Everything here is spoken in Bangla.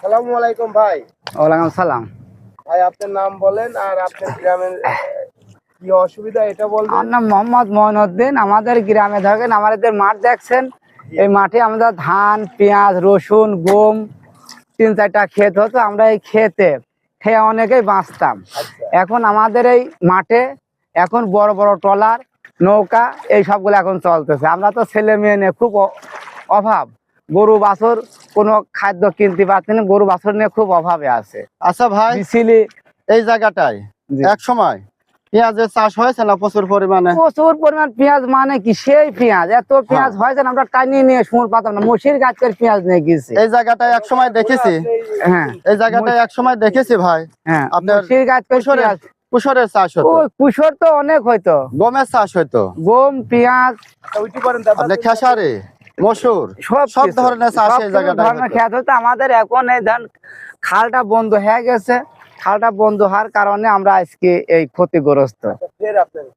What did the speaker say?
সালামু আলাইকুম ভাই। ওয়ালাইকুম সালাম। ভাই আপনার নাম বলেন আর আপনার গ্রামের কি অসুবিধা এটা বলবেন? আমার নাম মোহাম্মদ আমাদের গ্রামে থাকেন আমাদের মাঠ দেখছেন। এই মাঠে আমাদের ধান পেঁয়াজ রসুন গম তিন চারটা ক্ষেত হতো আমরা এই খেতে খেয়ে অনেকেই বাঁচতাম। এখন আমাদের এই মাঠে এখন বড় বড় ট্রলার নৌকা এই সবগুলো এখন চলতেছে। আমরা তো ছেলে মেয়ে নিয়ে খুব অভাব। গরু বাছর কোনো খাদ্য কিনতে পারছি না গরু বাছর নিয়ে খুব অভাবে আছে। আচ্ছা ভাই বিচিলি এই জায়গাটায় এক সময় পেঁয়াজের চাষ হয়েছে না প্রচুর পরিমাণে? প্রচুর পরিমাণ পেঁয়াজ মানে কি? সেই পেঁয়াজ। এত পেঁয়াজ হয়েছে না আমরা টানিয়ে নিয়ে পাতাম না। মসির গাছের পেঁয়াজ নিয়ে গেছি। এই জায়গাটায় এক সময় দেখেছি। হ্যাঁ। এই জায়গাটায় এক সময় দেখেছি ভাই। হ্যাঁ। আপনার মসির পেঁয়াজ। চাষ ও হতো কুশোর তো অনেক হইতো। গমের চাষ হতো গম পেঁয়াজ। খেসারি? মসুর সব সব ধরনের। খেত হতো আমাদের এখন এই ধান খালটা বন্ধ হয়ে গেছে। খালটা বন্ধ হওয়ার কারণে আমরা আজকে এই ক্ষতিগ্রস্ত।